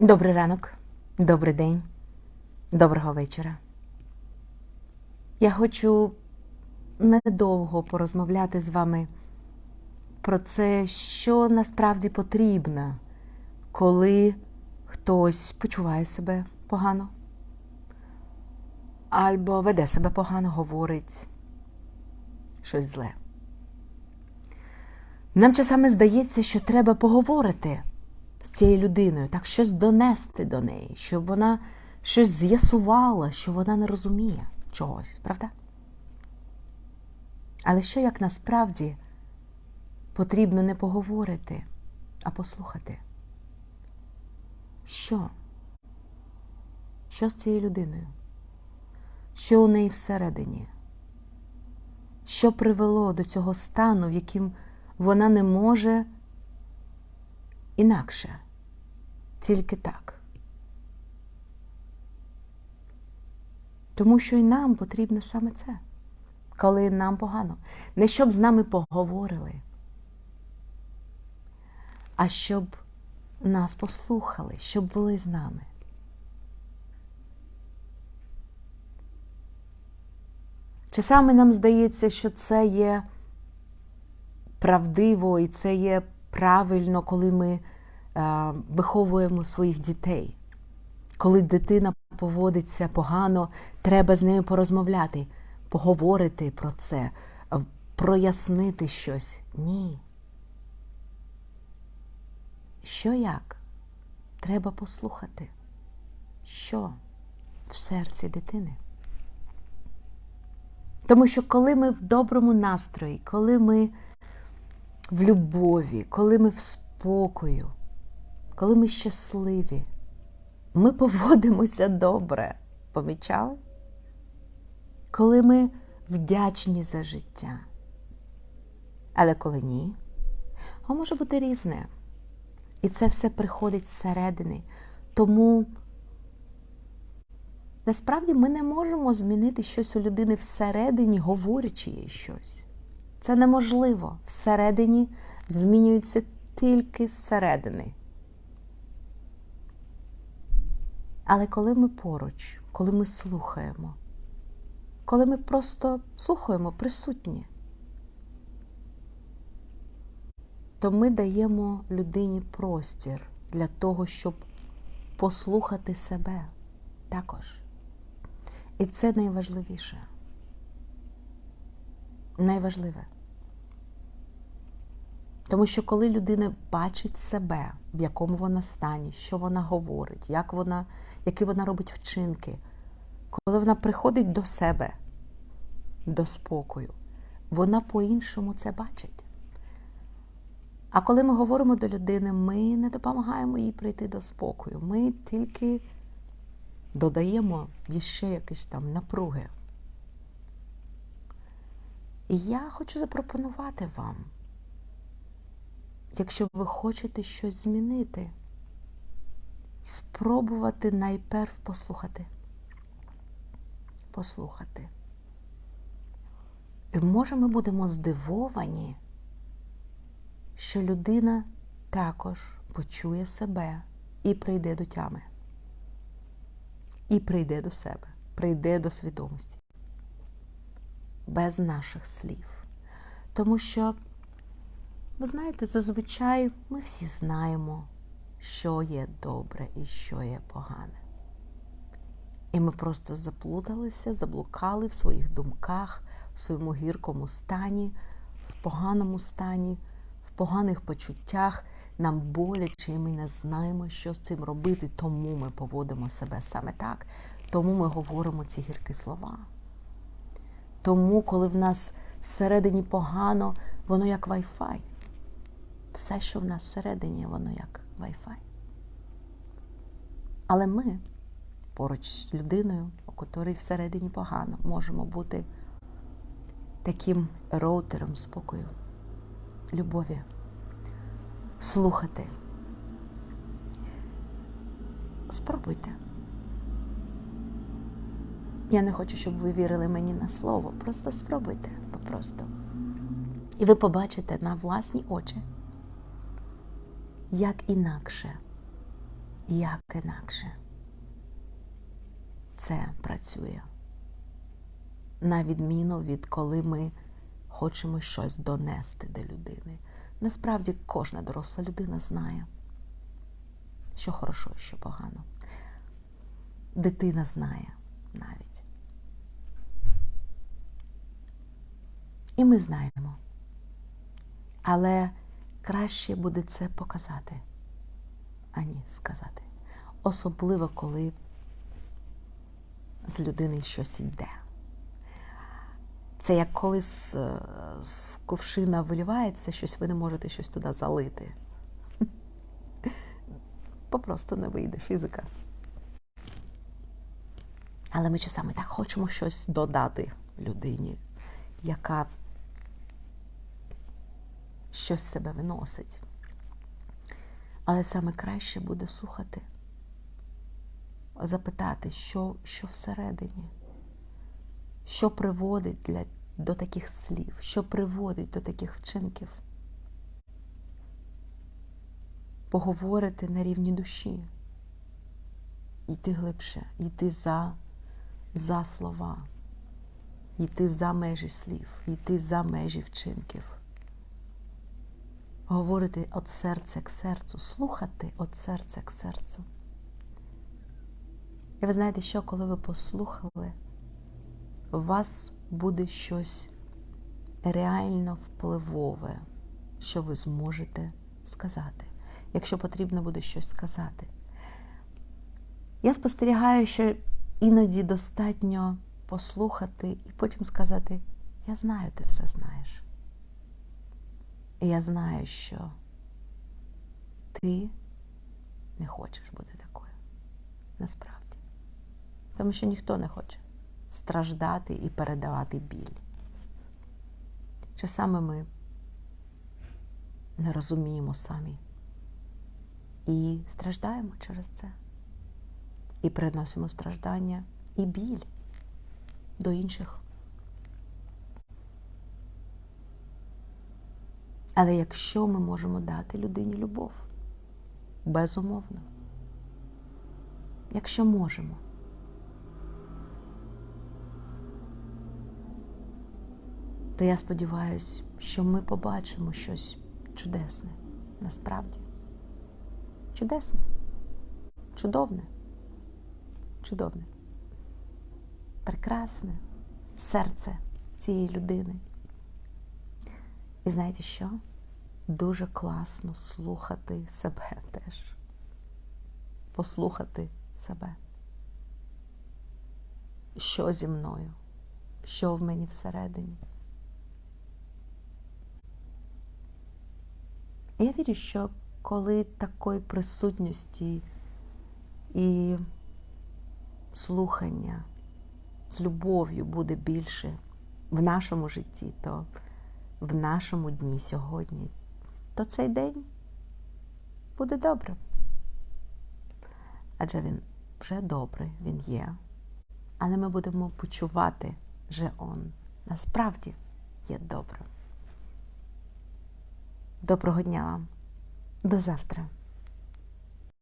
Добрий ранок, добрий день, доброго вечора. Я хочу недовго порозмовляти з вами про це, що насправді потрібно, коли хтось почуває себе погано, або веде себе погано, говорить щось зле. Нам часами здається, що треба поговорити з цією людиною, так щось донести до неї, щоб вона щось з'ясувала, що вона не розуміє чогось, правда? Але що як насправді потрібно не поговорити, а послухати? Що? Що з цією людиною? Що у неї всередині? Що привело до цього стану, в яким вона не може інакше, тільки так. Тому що і нам потрібно саме це, коли нам погано. Не щоб з нами поговорили, а щоб нас послухали, щоб були з нами. Часами нам здається, що це є правдиво і це є правильно, коли ми е, виховуємо своїх дітей. Коли дитина поводиться погано, треба з нею порозмовляти, поговорити про це, прояснити щось. Ні. Що як? Треба послухати, що в серці дитини. Тому що коли ми в доброму настрої, коли ми в любові, коли ми в спокою, коли ми щасливі, ми поводимося добре. Помічали? Коли ми вдячні за життя. Але коли ні, а може бути різне. І це все приходить зсередини. Тому насправді ми не можемо змінити щось у людини всередині, говорячи їй щось. Це неможливо. Всередині змінюється тільки зсередини. Але коли ми поруч, коли ми слухаємо, коли ми просто слухаємо присутні, то ми даємо людині простір для того, щоб послухати себе також. І це найважливіше. Найважливе. Тому що коли людина бачить себе, в якому вона стані, що вона говорить, як вона, які вона робить вчинки, коли вона приходить до себе, до спокою, вона по-іншому це бачить. А коли ми говоримо до людини, ми не допомагаємо їй прийти до спокою. Ми тільки додаємо ще якісь там напруги. І я хочу запропонувати вам якщо ви хочете щось змінити, спробувати найперв послухати. Послухати. І може ми будемо здивовані, що людина також почує себе і прийде до тями. І прийде до себе, прийде до свідомості. Без наших слів. Тому що ви знаєте, зазвичай ми всі знаємо, що є добре і що є погане. І ми просто заплуталися, заблукали в своїх думках, в своєму гіркому стані, в поганому стані, в поганих почуттях. Нам боляче, і ми не знаємо, що з цим робити, тому ми поводимо себе саме так, тому ми говоримо ці гіркі слова. Тому, коли в нас всередині погано, воно як Wi-Fi все, що в нас всередині, воно як Wi-Fi. Але ми поруч з людиною, у котрій всередині погано, можемо бути таким роутером спокою, любові, слухати. Спробуйте. Я не хочу, щоб ви вірили мені на слово. Просто спробуйте, попросту. І ви побачите на власні очі як інакше як інакше це працює. На відміну від коли ми хочемо щось донести до людини. Насправді кожна доросла людина знає, що хорошо, що погано. Дитина знає навіть. І ми знаємо. Але краще буде це показати, ані сказати. Особливо, коли з людини щось йде. Це як коли з, з ковшина вилівається щось, ви не можете щось туди залити. Попросту не вийде фізика. Але ми часами так хочемо щось додати людині, яка щось себе виносить. Але саме краще буде слухати, запитати, що, що всередині, що приводить для, до таких слів, що приводить до таких вчинків. Поговорити на рівні душі, йти глибше, йти за, за слова, йти за межі слів, йти за межі вчинків говорити від серця к серцю, слухати від серця к серцю. І ви знаєте, що коли ви послухали, у вас буде щось реально впливове, що ви зможете сказати, якщо потрібно буде щось сказати. Я спостерігаю, що іноді достатньо послухати і потім сказати: Я знаю, ти все знаєш. І я знаю, що ти не хочеш бути такою. Насправді. Тому що ніхто не хоче страждати і передавати біль. Часами ми не розуміємо самі і страждаємо через це. І приносимо страждання і біль до інших. Але якщо ми можемо дати людині любов, безумовно, якщо можемо, то я сподіваюся, що ми побачимо щось чудесне, насправді. Чудесне, чудовне, чудовне, прекрасне серце цієї людини. І знаєте що? Дуже класно слухати себе теж. Послухати себе. Що зі мною? Що в мені всередині? Я вірю, що коли такої присутності і слухання з любов'ю буде більше в нашому житті, то в нашому дні сьогодні, то цей день буде добрим. Адже він вже добрий, він є. Але ми будемо почувати, що он насправді є добрим. Доброго дня вам. До завтра.